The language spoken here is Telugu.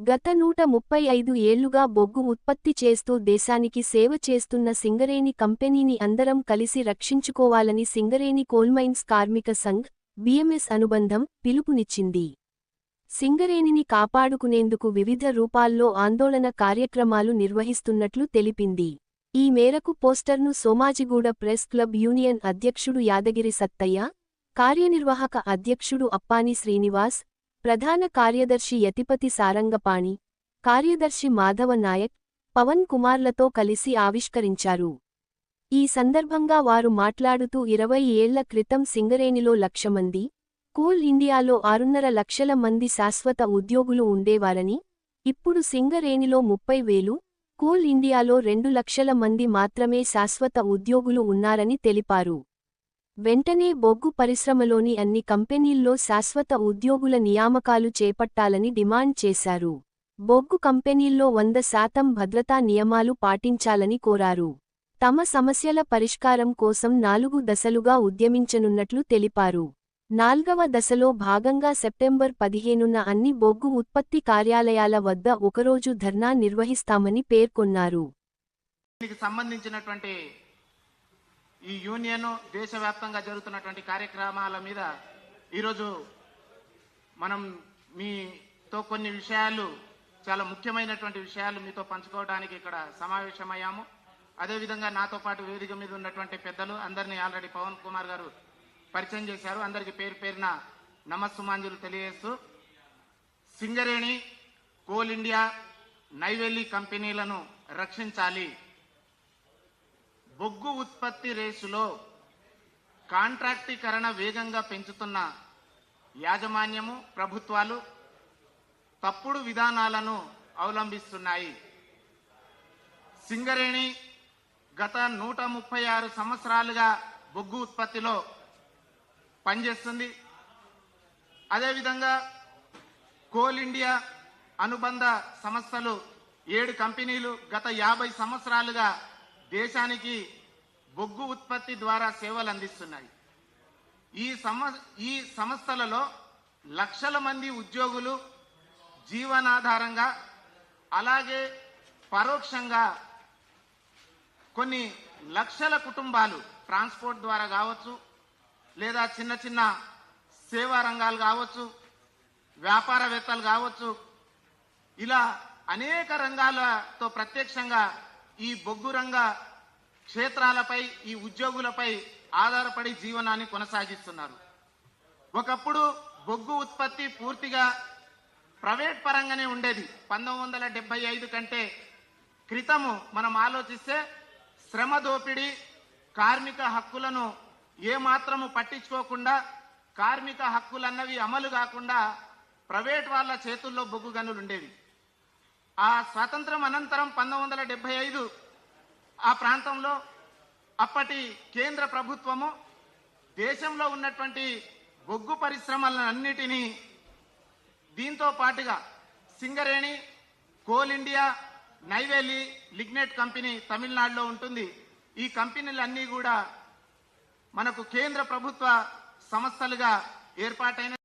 గత నూట ముప్పై ఐదు ఏళ్ళుగా బొగ్గు ఉత్పత్తి చేస్తూ దేశానికి సేవ చేస్తున్న సింగరేణి కంపెనీని అందరం కలిసి రక్షించుకోవాలని సింగరేణి కోల్మైన్స్ కార్మిక సంఘ్ బిఎంఎస్ అనుబంధం పిలుపునిచ్చింది. సింగరేణిని కాపాడుకునేందుకు వివిధ రూపాల్లో ఆందోళన కార్యక్రమాలు నిర్వహిస్తున్నట్లు తెలిపింది. ఈ మేరకు పోస్టర్ను సోమాజిగూడ ప్రెస్ క్లబ్ యూనియన్ అధ్యక్షుడు యాదగిరి సత్తయ్య కార్యనిర్వాహక అధ్యక్షుడు అప్పాని శ్రీనివాస్ ప్రధాన కార్యదర్శి యతిపతి సారంగపాణి కార్యదర్శి మాధవ నాయక్ పవన్ కుమార్లతో కలిసి ఆవిష్కరించారు. ఈ సందర్భంగా వారు మాట్లాడుతూ ఇరవై ఏళ్ళ క్రితం సింగరేణిలో లక్ష మంది కూల్ ఇండియాలో ఆరున్నర లక్షల మంది శాశ్వత ఉద్యోగులు ఉండేవారని ఇప్పుడు సింగరేణిలో ముప్పై వేలు కూల్ ఇండియాలో రెండు లక్షల మంది మాత్రమే శాశ్వత ఉద్యోగులు ఉన్నారని తెలిపారు. వెంటనే బొగ్గు పరిశ్రమలోని అన్ని కంపెనీల్లో శాశ్వత ఉద్యోగుల నియామకాలు చేపట్టాలని డిమాండ్ చేశారు. బొగ్గు కంపెనీల్లో వంద శాతం భద్రతా నియమాలు పాటించాలని కోరారు. తమ సమస్యల పరిష్కారం కోసం నాలుగు దశలుగా ఉద్యమించనున్నట్లు తెలిపారు. నాల్గవ దశలో భాగంగా సెప్టెంబర్ పదిహేనున అన్ని బొగ్గు ఉత్పత్తి కార్యాలయాల వద్ద ఒకరోజు ధర్నా నిర్వహిస్తామని పేర్కొన్నారు. సంబంధించినటువంటి ఈ యూనియన్ దేశవ్యాప్తంగా జరుగుతున్నటువంటి కార్యక్రమాల మీద ఈరోజు మనం మీతో కొన్ని విషయాలు చాలా ముఖ్యమైనటువంటి విషయాలు మీతో పంచుకోవడానికి ఇక్కడ సమావేశమయ్యాము. అదేవిధంగా నాతో పాటు వేదిక మీద ఉన్నటువంటి పెద్దలు అందరినీ ఆల్రెడీ పవన్ కుమార్ గారు పరిచయం చేశారు. అందరికీ పేరు పేరున నమస్సుమాంజులు తెలియజేస్తూ సింగరేణి కోల్ ఇండియా నైవేలి కంపెనీలను రక్షించాలి. బొగ్గు ఉత్పత్తి రేసులో కాంట్రాక్టీకరణ వేగంగా పెంచుతున్న యాజమాన్యము ప్రభుత్వాలు తప్పుడు విధానాలను అవలంబిస్తున్నాయి. సింగరేణి గత నూట ముప్పై ఆరు సంవత్సరాలుగా బొగ్గు ఉత్పత్తిలో పనిచేస్తుంది. అదేవిధంగా కోల్ ఇండియా అనుబంధ సంస్థలు ఏడు కంపెనీలు గత యాభై సంవత్సరాలుగా దేశానికి బొగ్గు ఉత్పత్తి ద్వారా సేవలు అందిస్తున్నాయి. ఈ సమ ఈ సంస్థలలో లక్షల మంది ఉద్యోగులు జీవనాధారంగా అలాగే పరోక్షంగా కొన్ని లక్షల కుటుంబాలు ట్రాన్స్పోర్ట్ ద్వారా కావచ్చు లేదా చిన్న చిన్న సేవా రంగాలు కావచ్చు వ్యాపారవేత్తలు కావచ్చు ఇలా అనేక రంగాలతో ప్రత్యక్షంగా ఈ బొగ్గు రంగ క్షేత్రాలపై ఈ ఉద్యోగులపై ఆధారపడి జీవనాన్ని కొనసాగిస్తున్నారు. ఒకప్పుడు బొగ్గు ఉత్పత్తి పూర్తిగా ప్రైవేట్ పరంగానే ఉండేది. పంతొమ్మిది వందల ఐదు కంటే క్రితము మనం ఆలోచిస్తే శ్రమ దోపిడీ కార్మిక హక్కులను ఏమాత్రము పట్టించుకోకుండా కార్మిక హక్కులన్నవి అమలు కాకుండా ప్రైవేట్ వాళ్ళ చేతుల్లో బొగ్గు గనులు ఉండేవి. ఆ స్వాతంత్రం అనంతరం పంతొమ్మిది వందల డెబ్బై ఐదు ఆ ప్రాంతంలో అప్పటి కేంద్ర ప్రభుత్వము దేశంలో ఉన్నటువంటి బొగ్గు పరిశ్రమలన్నిటినీ దీంతో పాటుగా Singareni coal India Neyveli lignite company తమిళనాడులో ఉంటుంది. ఈ కంపెనీలన్నీ కూడా మనకు కేంద్ర ప్రభుత్వ సంస్థలుగా ఏర్పాటైన